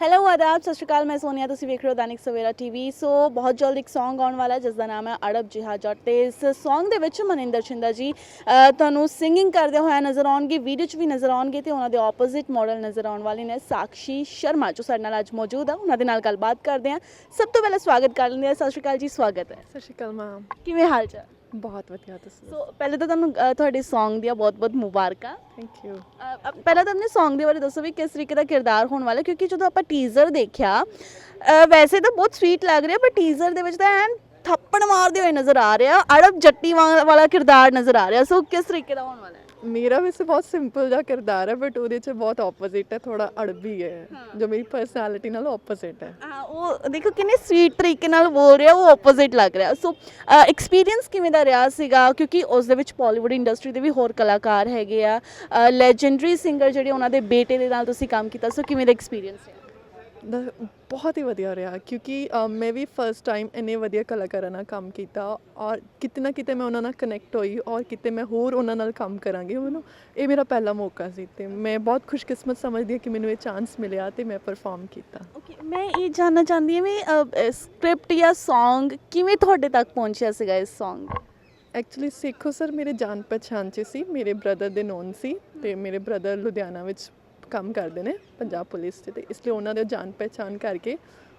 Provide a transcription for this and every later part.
Hello ਆਦਾਬ ਸਤਿ ਸ਼੍ਰੀ ਅਕਾਲ ਮੈਂ ਸੋਨੀਆ ਤੁਸੀਂ ਵੇਖ ਰਹੇ ਹੋ ਦੈਨਿਕ ਸਵੇਰਾ ਟੀਵੀ ਸੋ ਬਹੁਤ ਜਲਦ ਇੱਕ Song ਆਉਣ ਵਾਲਾ ਜਿਸ ਦਾ ਨਾਮ ਹੈ ਅੜਬ ਜਿਹਾ ਜੱਟ ਤੇ ਇਸ Song ਦੇ ਵਿੱਚ ਮਨਿੰਦਰ ਛਿੰਦਾ ਜੀ ਤੁਹਾਨੂੰ ਸਿੰਗਿੰਗ ਕਰਦੇ ਹੋਇਆ ਨਜ਼ਰ ਆਉਣਗੇ ਵੀਡੀਓ 'ਚ ਵੀ ਨਜ਼ਰ ਆਉਣਗੇ ਤੇ ਉਹਨਾਂ ਦੇ ਆਪੋਜ਼ਿਟ ਮਾਡਲ ਨਜ਼ਰ ਆਉਣ ਵਾਲੇ ਨੇ ਸਾਕਸ਼ੀ ਸ਼ਰਮਾ ਜੋ ਸਾਡੇ ਨਾਲ ਅੱਜ ਮੌਜੂਦ ਆ ਉਹਨਾਂ ਦੇ ਨਾਲ ਗੱਲਬਾਤ ਕਰਦੇ ਹਾਂ ਸਭ ਤੋਂ ਪਹਿਲਾਂ ਸਵਾਗਤ ਕਰ ਲੈਂਦੇ ਹਾਂ ਸਤਿ ਸ਼੍ਰੀ ਅਕਾਲ ਜੀ ਸਵਾਗਤ ਹੈ ਸਤਿ ਸ਼੍ਰੀ ਅਕਾਲ ਮੈਮ ਕਿਵੇਂ ਹਾਲ ਚਾਲ ਬਹੁਤ ਵਧੀਆ ਤੁਸੀਂ ਸੋ ਪਹਿਲੇ ਤਾਂ ਤੁਹਾਨੂੰ ਅ, ਤੁਹਾਡੇ Song ਦੀਆਂ ਬਹੁਤ-ਬਹੁਤ ਮੁਬਾਰਕਾਂ। ਥੈਂਕ ਯੂ ਅ, ਅ, ਪਹਿਲਾਂ ਤਾਂ ਆਪਣੇ Song ਦੇ ਬਾਰੇ ਦੱਸੋ ਵੀ ਕਿਸ ਤਰੀਕੇ ਦਾ ਕਿਰਦਾਰ ਹੋਣ ਵਾਲਾ ਕਿਉਂਕਿ ਜਦੋਂ ਆਪਾਂ ਟੀਜ਼ਰ ਦੇਖਿਆ ਅ, ਵੈਸੇ ਤਾਂ ਬਹੁਤ ਸਵੀਟ ਲੱਗ ਰਿਹਾ ਪਰ ਟੀਜ਼ਰ ਦੇ ਵਿੱਚ ਤਾਂ ਐਨ ਥੱਪੜ ਮਾਰਦੇ ਹੋਏ ਨਜ਼ਰ ਆ ਰਿਹਾ ਅੜਬ ਜੱਟੀ ਵਾਂ- ਵਾਲਾ ਕਿਰਦਾਰ ਨਜ਼ਰ ਆ ਰਿਹਾ। ਸੋ ਕਿਸ ਤਰੀਕੇ ਦਾ ਹੋਣ ਵਾਲਾ ਹੈ? ਮੇਰਾ ਵੈਸੇ ਬਹੁਤ ਸਿੰਪਲ ਜਿਹਾ ਕਿਰਦਾਰ ਹੈ ਬਟ ਉਹਦੇ ਚ ਬਹੁਤ ਆਪੋਜ਼ਿਟ ਹੈ ਥੋੜਾ ਅੜਬੀ ਹੈ ਜੋ ਮੇਰੀ ਪਰਸਨੈਲਿਟੀ ਨਾਲ ਆਪੋਜ਼ਿਟ ਹੈ। ਹਾਂ ਉਹ ਦੇਖੋ ਕਿੰਨੇ ਸਵੀਟ ਤਰੀਕੇ ਨਾਲ ਬੋਲ ਰਿਹਾ, ਉਹ ਆਪੋਜ਼ਿਟ ਲੱਗ ਰਿਹਾ। ਸੋ ਐਕਸਪੀਰੀਅੰਸ ਕਿਵੇਂ ਦਾ ਰਿਹਾ ਸੀਗਾ? ਕਿਉਂਕਿ ਉਸ ਦੇ ਵਿੱਚ ਬਾਲੀਵੁੱਡ ਇੰਡਸਟਰੀ ਦੇ ਵੀ ਹੋਰ ਕਲਾਕਾਰ ਹੈਗੇ ਆ। ਲੈਜੈਂਡਰੀ ਸਿੰਗਰ ਜਿਹੜੇ ਉਹਨਾਂ ਦੇ ਬੇਟੇ ਦੇ ਨਾਲ ਤੁਸੀਂ ਕੰਮ ਕੀਤਾ ਸੋ ਕਿਵੇਂ ਦਾ ਐਕਸਪੀਰੀਅੰਸ ਹੈ ਬਹੁਤ ਹੀ ਵਧੀਆ ਰਿਹਾ ਕਿਉਂਕਿ ਅ, ਮੈਂ ਵੀ ਫਰਸਟ ਟਾਈਮ ਇੰਨੇ ਵਧੀਆ ਕਲਾਕਾਰਾਂ ਨਾਲ ਕੰਮ ਕੀਤਾ ਔਰ ਕਿਤੇ ਨਾ ਕਿਤੇ ਮੈਂ ਉਹਨਾਂ ਨਾਲ ਕਨੈਕਟ ਹੋਈ ਔਰ ਕਿਤੇ ਮੈਂ ਹੋਰ ਉਹਨਾਂ ਨਾਲ ਕੰਮ ਕਰਾਂਗੀ। ਮੈਨੂੰ ਇਹ ਮੇਰਾ ਪਹਿਲਾ ਮੌਕਾ ਸੀ ਤੇ ਮੈਂ ਬਹੁਤ ਖੁਸ਼ਕਿਸਮਤ ਸਮਝਦੀ ਹਾਂ ਕਿ ਮੈਨੂੰ ਇਹ ਚਾਂਸ ਮਿਲਿਆ ਤੇ ਮੈਂ ਪਰਫਾਰਮ ਕੀਤਾ। ਓਕੇ ਮੈਂ ਇਹ ਜਾਨਣਾ ਚਾਹੁੰਦੀ ਹਾਂ ਵੀ ਸਕ੍ਰਿਪਟ ਜਾਂ Song ਕਿਵੇਂ ਤੁਹਾਡੇ ਤੱਕ ਪਹੁੰਚਿਆ ਸੀਗਾ ਇਸ Song? ਐਕਚੁਅਲੀ ਸਿੱਖੋ ਸਰ ਮੇਰੇ ਜਾਣ ਪਛਾਣ ਚ ਸੀ ਮੇਰੇ ਬ੍ਰਦਰ ਦੇ ਨੋਨ ਸੀ ਤੇ ਮੇਰੇ ਬ੍ਰਦਰ ਲੁਧਿਆਣਾ ਵਿੱਚ ਕੰਮ ਕਰਦੇ ਨੇ ਪੰਜਾਬ ਪੁਲਿਸ 'ਚ ਤੇ ਇਸ ਲਈ ਉਹਨਾਂ ਦੇ ਜਾਣ ਪਹਿਚਾਣ ਕਰਕੇ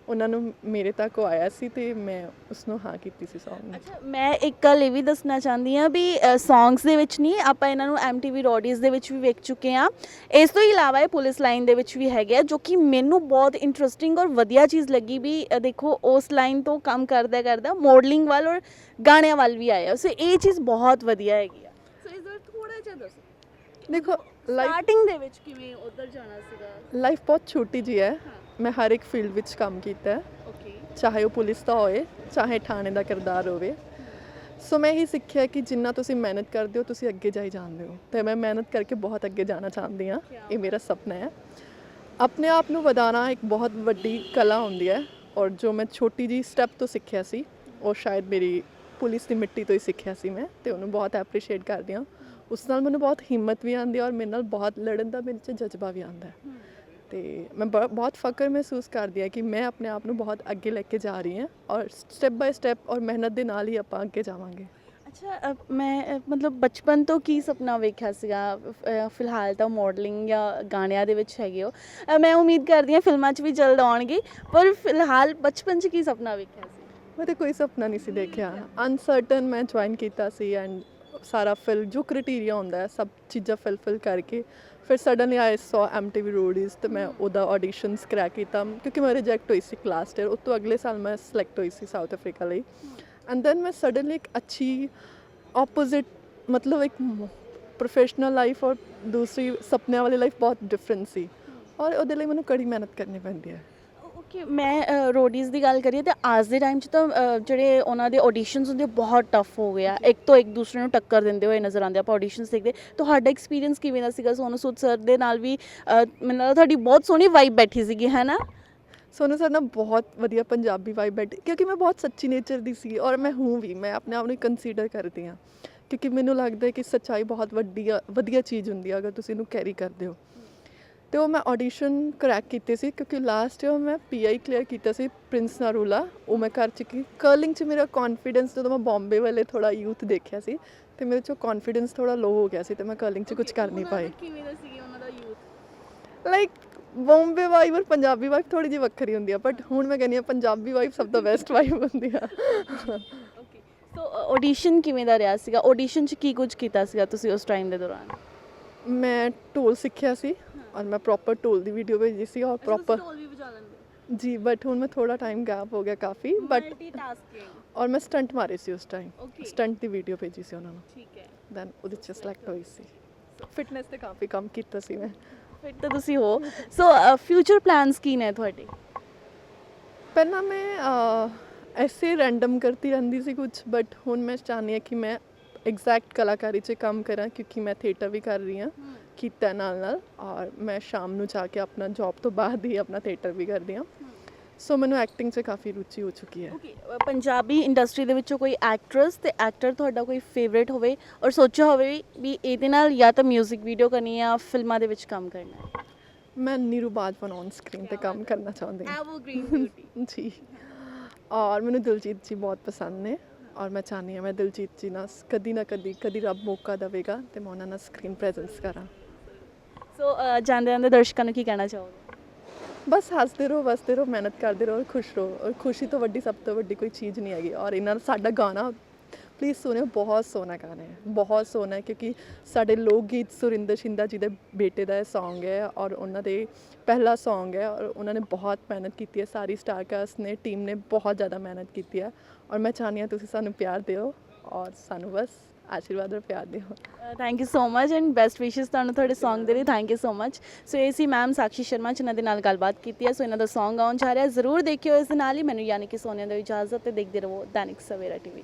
ਉਹਨਾਂ ਨੂੰ ਮੇਰੇ ਤੱਕ ਉਹ ਆਇਆ ਸੀ ਤੇ ਮੈਂ ਉਸ ਨੂੰ ਹਾਂ ਕੀਤੀ ਸੀ Song ਨੂੰ। ਅੱਛਾ ਮੈਂ ਇੱਕ ਗੱਲ ਇਹ ਵੀ ਦੱਸਣਾ ਚਾਹੁੰਦੀ ਹਾਂ ਵੀ ਸੌਂਗਸ ਦੇ ਵਿੱਚ ਨਹੀਂ ਆਪਾਂ ਇਹਨਾਂ ਨੂੰ MTV ਰੋਡੀਜ਼ ਦੇ ਵਿੱਚ ਵੀ ਵੇਖ ਚੁੱਕੇ ਆ ਇਸ ਤੋਂ ਇਲਾਵਾ ਇਹ ਪੁਲਿਸ ਲਾਈਨ ਦੇ ਵਿੱਚ ਵੀ ਹੈਗੇ ਆ ਜੋ ਕਿ ਮੈਨੂੰ ਬਹੁਤ ਇੰਟਰਸਟਿੰਗ ਔਰ ਵਧੀਆ ਚੀਜ਼ ਲੱਗੀ ਵੀ ਅ, ਦੇਖੋ ਉਸ ਲਾਈਨ ਤੋਂ ਕੰਮ ਕਰਦਾ ਕਰਦਾ ਮਾਡਲਿੰਗ ਵੱਲ ਔਰ ਗਾਣਿਆਂ ਵੱਲ ਵੀ ਆਇਆ। ਸੋ ਇਹ ਚੀਜ਼ ਬਹੁਤ ਵਧੀਆ ਹੈਗੀ ਆ। ਸੋ ਇਸ ਬਾਰੇ ਥੋੜਾ ਜਿਹਾ ਦੱਸੋ। ਦੇਖੋ ਲਾਈਫ ਸਟਾਰਟਿੰਗ ਦੇ ਵਿੱਚ ਕਿਵੇਂ ਉਧਰ ਜਾਣਾ ਸੀਗਾ? ਲਾਈਫ ਬਹੁਤ ਛੋਟੀ ਜੀ ਹੈ। ਮੈਂ ਹਰ ਇੱਕ ਫੀਲਡ ਵਿੱਚ ਕੰਮ ਕੀਤਾ ਹੈ। ਓਕੇ ਚਾਹੇ ਉਹ ਪੁਲਿਸ ਦਾ ਹੋਏ ਚਾਹੇ ਥਾਣੇ ਦਾ ਕਿਰਦਾਰ ਹੋਵੇ। ਸੋ ਮੈਂ ਹੀ ਸਿੱਖਿਆ ਕਿ ਜਿੰਨਾ ਤੁਸੀਂ ਮਿਹਨਤ ਕਰਦੇ ਹੋ ਤੁਸੀਂ ਅੱਗੇ ਜਾਈ ਜਾਂਦੇ ਹੋ। ਤੇ ਮੈਂ ਮਿਹਨਤ ਕਰਕੇ ਬਹੁਤ ਅੱਗੇ ਜਾਣਾ ਚਾਹੁੰਦੀ ਹਾਂ। ਇਹ ਮੇਰਾ ਸੁਪਨਾ ਹੈ। ਆਪਣੇ ਆਪ ਨੂੰ ਵਧਾਉਣਾ ਇੱਕ ਬਹੁਤ ਵੱਡੀ ਕਲਾ ਹੁੰਦੀ ਹੈ। ਔਰ ਜੋ ਮੈਂ ਛੋਟੀ ਜੀ ਸਟੈਪ ਤੋਂ ਸਿੱਖਿਆ ਸੀ ਉਹ ਸ਼ਾਇਦ ਮੇਰੀ ਪੁਲਿਸ ਦੀ ਮਿੱਟੀ ਤੋਂ ਹੀ ਸਿੱਖਿਆ ਸੀ ਮੈਂ। ਤੇ ਉਹਨੂੰ ਬਹੁਤ ਐਪਰੀਸ਼ੀਏਟ ਕਰਦੀ ਹਾਂ। ਉਸ ਨਾਲ ਮੈਨੂੰ ਬਹੁਤ ਹਿੰਮਤ ਵੀ ਆਉਂਦੀ ਹੈ ਔਰ ਮੇਰੇ ਨਾਲ ਬਹੁਤ ਲੜਨ ਦਾ ਮੇਰੇ 'ਚ ਜਜ਼ਬਾ ਵੀ ਆਉਂਦਾ ਹੈ। ਤੇ ਮੈਂ ਬਹੁਤ ਫਖਰ ਮਹਿਸੂਸ ਕਰਦੀ ਹਾਂ ਕਿ ਮੈਂ ਆਪਣੇ ਆਪ ਨੂੰ ਬਹੁਤ ਅੱਗੇ ਲੈ ਕੇ ਜਾ ਰਹੀ ਹਾਂ ਔਰ ਸਟੈਪ ਬਾਈ ਸਟੈਪ ਔਰ ਮਿਹਨਤ ਦੇ ਨਾਲ ਹੀ ਆਪਾਂ ਅੱਗੇ ਜਾਵਾਂਗੇ। ਅੱਛਾ ਮੈਂ ਮਤਲਬ ਬਚਪਨ ਤੋਂ ਕੀ ਸੁਪਨਾ ਵੇਖਿਆ ਸੀਗਾ? ਫਿਲਹਾਲ ਤਾਂ ਮਾਡਲਿੰਗ ਜਾਂ ਗਾਣਿਆਂ ਦੇ ਵਿੱਚ ਹੈਗੇ ਹੋ। ਮੈਂ ਉਮੀਦ ਕਰਦੀ ਹਾਂ ਫਿਲਮਾਂ 'ਚ ਵੀ ਜਲਦ ਆਉਣਗੇ ਪਰ ਫਿਲਹਾਲ ਬਚਪਨ 'ਚ ਕੀ ਸੁਪਨਾ ਵੇਖਿਆ ਸੀ? ਮੈਂ ਤੇ ਕੋਈ ਸੁਪਨਾ ਨਹੀਂ ਸੀ ਦੇਖਿਆ। ਅਨਸਰਟਨ ਮੈਂ ਜੁਆਇਨ ਕੀਤਾ ਸੀ ਐਂਡ ਸਾਰਾ ਫਿਲ ਜੋ ਕ੍ਰਾਈਟੇਰੀਆ ਹੁੰਦਾ ਹੈ ਸਭ ਚੀਜ਼ਾਂ ਫਿਲਫਿਲ ਕਰਕੇ ਫਿਰ ਸਡਨਲੀ ਆਈ ਸੌ ਐਮਟੀਵੀ ਰੋਡੀਜ਼ ਤੇ ਮੈਂ ਉਹਦਾ ਆਡੀਸ਼ਨਸ ਕਰੈਕ ਕੀਤਾ ਕਿਉਂਕਿ ਮੈਂ ਰਿਜੈਕਟ ਹੋਈ ਸੀ ਕਲਾਸ 'ਚ ਉਸ ਤੋਂ ਅਗਲੇ ਸਾਲ ਮੈਂ ਸਿਲੈਕਟ ਹੋਈ ਸੀ ਸਾਊਥ ਅਫਰੀਕਾ ਲਈ। ਐਂਡ ਦੈਨ ਮੈਂ ਸਡਨਲੀ ਇੱਕ ਅੱਛੀ ਆਪੋਜ਼ਿਟ ਮਤਲਬ ਇੱਕ ਪ੍ਰੋਫੈਸ਼ਨਲ ਲਾਈਫ ਔਰ ਦੂਸਰੀ ਸੁਪਨਿਆਂ ਵਾਲੀ ਲਾਈਫ ਬਹੁਤ ਡਿਫਰੈਂਟ ਸੀ। ਔਰ ਉਹਦੇ ਲਈ ਮੈਨੂੰ ਕੜੀ ਮਿਹਨਤ ਕਰਨੀ ਪੈਂਦੀ ਹੈ। ਓਕੇ ਮੈਂ ਰੋਡੀਜ਼ ਦੀ ਗੱਲ ਕਰੀਏ ਤਾਂ ਅੱਜ ਦੇ ਟਾਈਮ 'ਚ ਤਾਂ ਅ, ਜਿਹੜੇ ਉਹਨਾਂ ਦੇ ਆਡੀਸ਼ਨਸ ਹੁੰਦੇ ਬਹੁਤ ਟਫ ਹੋ ਗਿਆ। ਇੱਕ ਤੋਂ ਇੱਕ ਦੂਸਰੇ ਨੂੰ ਟੱਕਰ ਦਿੰਦੇ ਹੋਏ ਨਜ਼ਰ ਆਉਂਦੇ ਆਪਾਂ ਆਡੀਸ਼ਨਸ ਦੇਖਦੇ। ਤੁਹਾਡਾ ਐਕਸਪੀਰੀਅੰਸ ਕਿਵੇਂ ਦਾ ਸੀਗਾ? ਸੋਨੂ ਸੂਦ ਸਰ ਦੇ ਨਾਲ ਵੀ ਅ, ਮੈਨੂੰ ਲੱਗਦਾ ਤੁਹਾਡੀ ਬਹੁਤ ਸੋਹਣੀ ਵਾਈਬ ਬੈਠੀ ਸੀਗੀ ਹੈ ਨਾ? ਸੋਨੂੰ ਸਰ ਨਾਲ ਬਹੁਤ ਵਧੀਆ ਪੰਜਾਬੀ ਵਾਈਬ ਬੈਠੀ ਕਿਉਂਕਿ ਮੈਂ ਬਹੁਤ ਸੱਚੀ ਨੇਚਰ ਦੀ ਸੀ ਔਰ ਮੈਂ ਹੂੰ ਵੀ ਮੈਂ ਆਪਣੇ ਆਪ ਨੂੰ ਕੰਸੀਡਰ ਕਰਦੀ ਹਾਂ। ਕਿਉਂਕਿ ਮੈਨੂੰ ਲੱਗਦਾ ਹੈ ਕਿ ਸੱਚਾਈ ਬਹੁਤ ਵੱਡੀ ਆ- ਵਧੀਆ ਚੀਜ਼ ਹੁੰਦੀ ਹੈ ਅਗਰ ਤੁਸੀਂ ਇਹਨੂੰ ਕੈਰੀ ਕਰਦੇ ਹੋ। ਤੇ ਉਹ ਮੈਂ ਆਡੀਸ਼ਨ ਕਰੈਕ ਕੀਤੇ ਸੀ ਕਿਉਂਕਿ ਲਾਸਟ ਈਅਰ ਮੈਂ ਪੀਆਈ ਕਲੀਅਰ ਕੀਤਾ ਸੀ ਪ੍ਰਿੰਸ ਨਾਰੂਲਾ ਉਹ ਮੈਂ ਕਰ ਚੁੱਕੀ ਕਰਲਿੰਗ 'ਚ ਮੇਰਾ ਕੌਨਫੀਡੈਂਸ ਜਦੋਂ ਮੈਂ ਬੰਬੇ ਵਾਲੇ ਥੋੜਾ ਯੂਥ ਦੇਖਿਆ ਸੀ ਤੇ ਮੇਰੇ 'ਚੋਂ ਕੌਨਫੀਡੈਂਸ ਥੋੜਾ ਲੋ ਹੋ ਗਿਆ ਸੀ ਤੇ ਮੈਂ ਕਰਲਿੰਗ 'ਚ ਕੁਝ ਕਰ ਨਹੀਂ ਪਾਈ। ਕਿਵੇਂ ਦਾ ਸੀਗੀ ਉਹਨਾਂ ਦਾ ਯੂਥ ਲਾਈਕ ਬੰਬੇ ਵਾਈਬ ਔਰ ਪੰਜਾਬੀ ਵਾਈਬ ਥੋੜੀ ਜਿਹੀ ਵੱਖਰੀ ਹੁੰਦੀ ਆ ਬਟ ਹੁਣ ਮੈਂ ਕਹਿੰਦੀ ਆ ਪੰਜਾਬੀ ਵਾਈਬ ਸਭ ਤੋਂ ਬੈਸਟ ਵਾਈਬ ਹੁੰਦੀ ਆ। ਓਕੇ ਸੋ ਆਡੀਸ਼ਨ ਕਿਵੇਂ ਦਾ ਰਿਹਾ ਸੀਗਾ? ਆਡੀਸ਼ਨ 'ਚ ਕੀ ਕੁਝ ਕੀਤਾ ਸੀਗਾ ਤੁਸੀਂ ਉਸ ਟਾਈਮ ਦੇ ਦੌਰਾਨ? ਮੈਂ ਢੋਲ ਸਿੱਖਿਆ ਸੀ। ਔਰ ਮੈਂ ਪ੍ਰੋਪਰ ਢੋਲ ਦੀ ਵੀਡੀਓ ਭੇਜੀ ਸੀ ਔਰ ਪ੍ਰੋਪਰ ਢੋਲ ਵੀ ਵਜਾ ਲੈਂਦੇ ਜੀ ਬਟ ਹੁਣ ਮੈਂ ਥੋੜਾ ਟਾਈਮ ਗੈਪ ਹੋ ਗਿਆ ਕਾਫੀ ਬਟ ਮਲਟੀਟਾਸਕਿੰਗ ਔਰ ਮੈਂ ਸਟੰਟ ਮਾਰੇ ਸੀ ਉਸ ਟਾਈਮ Okay. ਸਟੰਟ ਦੀ ਵੀਡੀਓ ਭੇਜੀ ਸੀ ਉਹਨਾਂ ਨੂੰ ਠੀਕ ਹੈ ਦੈਨ ਉਹਦੇ ਚ ਸਿਲੈਕਟ ਹੋਈ ਸੀ ਫਿਟਨੈਸ ਤੇ ਕਾਫੀ ਕੰਮ ਕੀਤਾ ਸੀ ਮੈਂ ਫਿਰ ਤਾਂ ਤੁਸੀਂ ਹੋ ਸੋ ਫਿਊਚਰ ਪਲਾਨਸ ਕੀ ਨੇ ਤੁਹਾਡੇ ਪਹਿਲਾਂ ਮੈਂ ਐਸੇ ਰੈਂਡਮ ਕਰਤੀ ਰਹਿੰਦੀ ਸੀ ਕੁਝ ਬਟ ਹੁਣ ਮੈਂ ਚਾਹੁੰਦੀ ਹਾਂ ਕਿ ਮੈਂ ਐਗਜ਼ੈਕਟ ਕਲਾਕਾਰੀ 'ਚ ਕੰਮ ਕਰਾਂ ਕਿਉਂਕਿ ਮੈਂ ਥੀਏਟਰ ਵੀ ਕਰ ਰਹੀ ਹਾਂ ਕੀਤਾ ਨਾਲ ਨਾਲ ਔਰ ਮੈਂ ਸ਼ਾਮ ਨੂੰ ਜਾ ਕੇ ਆਪਣਾ ਜੌਬ ਤੋਂ ਬਾਅਦ ਹੀ ਆਪਣਾ ਥੀਏਟਰ ਵੀ ਕਰਦੀ ਹਾਂ। ਸੋ ਮੈਨੂੰ ਐਕਟਿੰਗ 'ਚ ਕਾਫੀ ਰੁਚੀ ਹੋ ਚੁੱਕੀ ਹੈ। ਓਕੇ ਪੰਜਾਬੀ ਇੰਡਸਟਰੀ ਦੇ ਵਿੱਚੋਂ ਕੋਈ ਐਕਟਰਸ ਤੇ ਐਕਟਰ ਤੁਹਾਡਾ ਕੋਈ ਫੇਵਰੇਟ ਹੋਵੇ ਔਰ ਸੋਚਿਆ ਹੋਵੇ ਵੀ ਇਹਦੇ ਨਾਲ ਜਾਂ ਤਾਂ 뮤직 ਵੀਡੀਓ ਕਰਨੀ ਹੈ ਜਾਂ ਫਿਲਮਾਂ ਦੇ ਵਿੱਚ ਕੰਮ ਕਰਨਾ ਹੈ। ਮੈਂ ਨੀਰੂ ਬਾਜਵਾ ਔਨ ਸਕਰੀਨ ਤੇ ਕੰਮ ਕਰਨਾ ਚਾਹੁੰਦੀ ਹਾਂ। ਐਵਰਗ੍ਰੀਨ ਬਿਊਟੀ ਜੀ। ਔਰ ਮੈਨੂੰ ਦਿਲਜੀਤ ਜੀ ਬਹੁਤ ਪਸੰਦ ਨੇ ਔਰ ਮੈਂ ਚਾਹੁੰਦੀ ਹਾਂ ਮੈਂ ਦਿਲਜੀਤ ਜੀ ਨਾਲ ਕਦੀ ਨਾ ਕਦੀ ਕਦੀ ਰੱਬ ਮੌਕਾ ਦੇਵੇਗਾ ਤੇ ਮੈਂ ਉਹਨਾਂ ਨਾਲ ਸਕਰੀਨ ਪ੍ਰੈਜ਼ੈਂਸ ਕਰਾਂ। ਸੋ ਅ, ਜਾਂਦੇ ਜਾਂਦੇ ਦਰਸ਼ਕਾਂ ਨੂੰ ਕੀ ਕਹਿਣਾ ਚਾਹੋਗੇ? ਬਸ ਹੱਸਦੇ ਰਹੋ ਵਸਦੇ ਰਹੋ ਮਿਹਨਤ ਕਰਦੇ ਰਹੋ ਔਰ ਖੁਸ਼ ਰਹੋ। ਔਰ ਖੁਸ਼ੀ ਤੋਂ ਵੱਡੀ ਸਭ ਤੋਂ ਵੱਡੀ ਕੋਈ ਚੀਜ਼ ਨਹੀਂ ਹੈਗੀ। ਔਰ ਇਹਨਾਂ ਦਾ ਸਾਡਾ ਗਾਣਾ ਪਲੀਜ਼ ਸੁਣਿਓ ਬਹੁਤ ਸੋਹਣਾ ਗਾਣਾ ਹੈ। ਬਹੁਤ ਸੋਹਣਾ ਹੈ ਕਿਉਂਕਿ ਸਾਡੇ ਲੋਕ ਗੀਤ ਸੁਰਿੰਦਰ ਸ਼ਿੰਦਾ ਜੀ ਦੇ ਬੇਟੇ ਦਾ ਇਹ Song ਹੈ ਔਰ ਉਹਨਾਂ ਦੇ ਪਹਿਲਾ Song ਹੈ ਔਰ ਉਹਨਾਂ ਨੇ ਬਹੁਤ ਮਿਹਨਤ ਕੀਤੀ ਹੈ। ਸਾਰੀ ਸਟਾਰਕਾਸਟ ਨੇ ਟੀਮ ਨੇ ਬਹੁਤ ਜ਼ਿਆਦਾ ਮਿਹਨਤ ਕੀਤੀ ਹੈ। ਔਰ ਮੈਂ ਚਾਹੁੰਦੀ ਹਾਂ ਤੁਸੀਂ ਸਾਨੂੰ ਪਿਆਰ ਦਿਓ ਔਰ ਸਾਨੂੰ ਬਸ ਆਸ਼ੀਰਵਾਦ ਔਰ ਪਿਆਰ ਦਿਓ। Thank you so much and best ਵਿਸ਼ੇਸ ਤੁਹਾਨੂੰ ਤੁਹਾਡੇ Song ਦੇ ਲਈ। Thank you so much so ਇਹ ਸੀ ਮੈਮ ਸਾਕਸ਼ੀ ਸ਼ਰਮਾ ਜਿਨ੍ਹਾਂ ਦੇ ਨਾਲ ਗੱਲਬਾਤ ਕੀਤੀ ਹੈ। ਸੋ ਇਹਨਾਂ ਦਾ Song ਆਉਣ ਜਾ ਰਿਹਾ ਜ਼ਰੂਰ ਦੇਖਿਓ ਇਸ ਦੇ ਨਾਲ ਹੀ। ਮੈਨੂੰ ਯਾਨੀ ਕਿ ਸੋਨੀਆ ਦੀ ਇਜਾਜ਼ਤ ਤੇ ਦੇਖਦੇ ਰਹੋ ਦੈਨਿਕ ਸਵੇਰਾ ਟੀਵੀ